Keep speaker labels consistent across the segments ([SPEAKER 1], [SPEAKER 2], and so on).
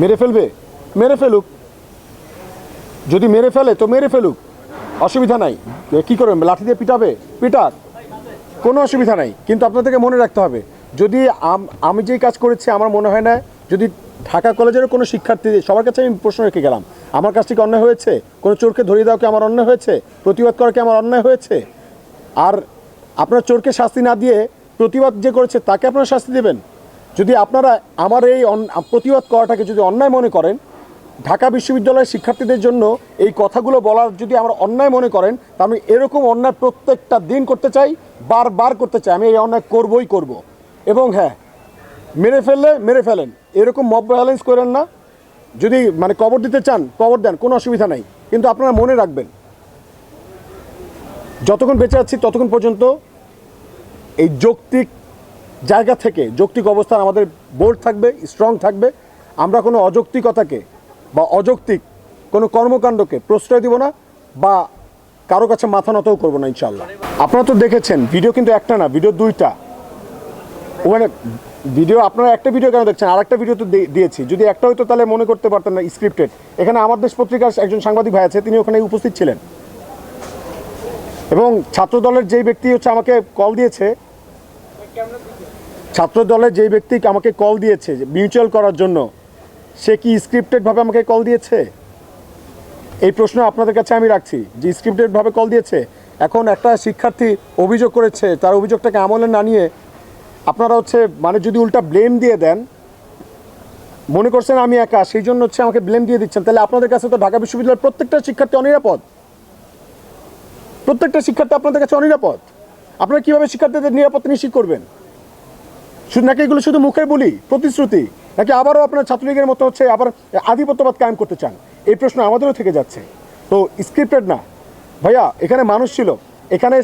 [SPEAKER 1] মেরে ফেলবে? মেরে ফেলুক। যদি মেরে ফেলে, তো মেরে ফেলুক। অসুবিধা নাই। কি করবে লাঠি দিয়ে পিটাবে? পিটাক। কোনো অসুবিধা নাই। কিন্তু আপনাদেরকে মনে রাখতে হবে, যদি আমি যেই কাজ করেছি, আমার মনে হয় না, যদি ঢাকা কলেজেরও কোনো শিক্ষার্থী, সবার কাছে আমি প্রশ্ন রেখে গেলাম, আমার কাছ থেকে অন্যায় হয়েছে? কোনো চোরকে ধরিয়ে দেওয়া কি আমার অন্যায় হয়েছে? প্রতিবাদ করা কি আমার অন্যায় হয়েছে? আর আপনার চোরকে শাস্তি না দিয়ে প্রতিবাদ যে করেছে, তাকে আপনারা শাস্তি দেবেন? যদি আপনারা আমার এই প্রতিবাদ করাটাকে যদি অন্যায় মনে করেন, ঢাকা বিশ্ববিদ্যালয়ের শিক্ষার্থীদের জন্য এই কথাগুলো বলার যদি আমরা অন্যায় মনে করেন, তা আমি এরকম অন্যায় প্রত্যেকটা দিন করতে চাই, বারবার করতে চাই, আমি এই অন্যায় করবই করব। এবং হ্যাঁ মেরে ফেললে মেরে ফেলেন, এরকম মব ব্যালেন্স করেন না। যদি মানে কবর দিতে চান, কবর দেন, কোনো অসুবিধা নাই। কিন্তু আপনারা মনে রাখবেন, যতক্ষণ বেঁচে আছি ততক্ষণ পর্যন্ত এই যৌক্তিক জায়গা থেকে যৌক্তিক অবস্থান আমাদের বোর্ড থাকবে স্ট্রং থাকবে। আমরা কোনো অযৌক্তিকতাকে বা অযৌক্তিক কোনো কর্মকাণ্ডকে প্রশ্রয় দিব না বা কারও কাছে মাথা নতও করব না ইনশাল্লাহ আপনারা তো দেখেছেন ভিডিও কিন্তু একটা না ভিডিও দুইটা। ওখানে ভিডিও আপনারা একটা ভিডিও কেন দেখছেন? আর একটা ভিডিও তো দিয়েছি। যদি একটা হয়তো তাহলে মনে করতে পারতেন না স্ক্রিপ্টেড এখানে আমার দেশ পত্রিকার একজন সাংবাদিক ভাই আছে, তিনি ওখানে উপস্থিত ছিলেন। এবং ছাত্র দলের যেই ব্যক্তি হচ্ছে আমাকে কল দিয়েছে ছাত্র দলের যেই ব্যক্তি আমাকে কল দিয়েছে মিউচুয়াল করার জন্য, সে কি স্ক্রিপ্টেডভাবে আমাকে কল দিয়েছে? এই প্রশ্ন আপনাদের কাছে আমি রাখছি। যে স্ক্রিপ্টেডভাবে কল দিয়েছে, এখন একটা শিক্ষার্থী অভিযোগ করেছে, তার অভিযোগটাকে আমলে না নিয়ে আপনারা হচ্ছে মানে যদি উল্টা ব্লেম দিয়ে দেন, মনে করছেন আমি একা, সেই জন্য হচ্ছে আমাকে ব্লেম দিয়ে দিচ্ছেন। তাহলে আপনাদের কাছে তো ঢাকা বিশ্ববিদ্যালয়ের প্রত্যেকটা শিক্ষার্থী অনিরাপদ। প্রত্যেকটা শিক্ষার্থী আপনাদের কাছে অনিরাপদ। আপনারা কীভাবে শিক্ষার্থীদের নিরাপত্তা নিশ্চিত করবেন? শুধু নাকি এগুলো শুধু মুখের বলি, প্রতিশ্রুতি? নাকি আবারও আপনার ছাত্রলীগের মতো হচ্ছে আবার আধিপত্যবাদ কায়েম করতে চান? এই প্রশ্ন আমাদেরও থেকে যাচ্ছে। তো স্ক্রিপ্টেড না। ভাইয়া, এখানে মানুষ ছিল। এখানে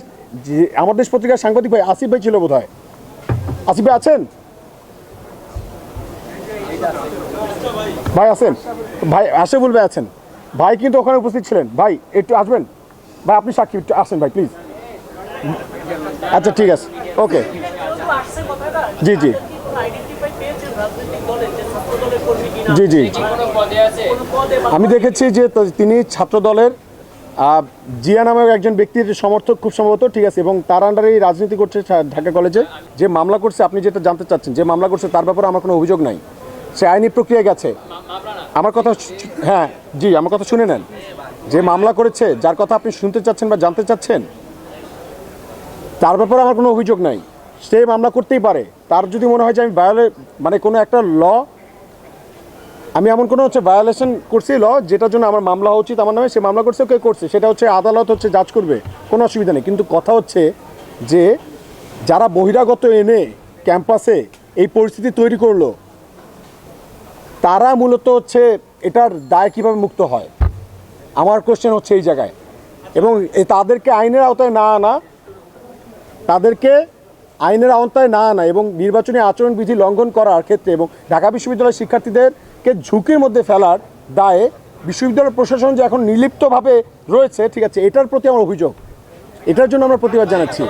[SPEAKER 1] আমার দেশ পত্রিকার সাংবাদিক ভাই আসিফ ভাই ছিল বোধ হয় আসিফ ভাই আছেন? ভাই আছেন? ভাই আসে বলবে আছেন। ভাই কিন্তু ওখানে উপস্থিত ছিলেন। ভাই, একটু আসবেন? ভাই, আপনি সাক্ষী, একটু আসেন ভাই প্লিজ আচ্ছা ঠিক আছে। ওকে। জি জি। জি জি। আমি দেখেছি যে তিনি ছাত্র দলের জিয়া নামের একজন ব্যক্তির সমর্থক খুব সম্ভবত, ঠিক আছে, এবং তার আন্ডারেই রাজনীতি করছে ঢাকা কলেজে। যে মামলা করছে, আপনি যেটা জানতে চাচ্ছেন, যে মামলা করছে, তার ব্যাপারে আমার কোনো অভিযোগ নাই। সে আইনি প্রক্রিয়ায় গেছে। আমার কথা হ্যাঁ জি, আমার কথা শুনে নেন। যে মামলা করেছে, যার কথা আপনি শুনতে চাচ্ছেন বা জানতে চাচ্ছেন তার ব্যাপারে আমার কোনো অভিযোগ নাই। সে মামলা করতেই পারে। তার যদি মনে হয় যে আমি ভায়োলে মানে কোনো একটা ল আমি এমন কোনো হচ্ছে ভায়োলেশন করছি ল যেটার জন্য আমার মামলা হওয়া উচিত, আমার নামে সে মামলা করছে কে করছে। সেটা হচ্ছে আদালত হচ্ছে জাজ করবে, কোনো অসুবিধা নেই। কিন্তু কথা হচ্ছে যে যারা বহিরাগত এনে ক্যাম্পাসে এই পরিস্থিতি তৈরি করল, তারা মূলত হচ্ছে এটার দায় কীভাবে মুক্ত হয়? আমার কোশ্চেন হচ্ছে এই জায়গায়। এবং তাদেরকে আইনের আওতায় না আনা তাদেরকে আইনের আওতায় না আনা এবং নির্বাচনী আচরণবিধি লঙ্ঘন করার ক্ষেত্রে এবং ঢাকা বিশ্ববিদ্যালয়ের শিক্ষার্থীদেরকে ঝুঁকির মধ্যে ফেলার দায়ে বিশ্ববিদ্যালয় প্রশাসন যে এখন নির্লিপ্তভাবে রয়েছে, ঠিক আছে, এটার প্রতি আমার অভিযোগ। এটার জন্য আমরা প্রতিবাদ জানাচ্ছি।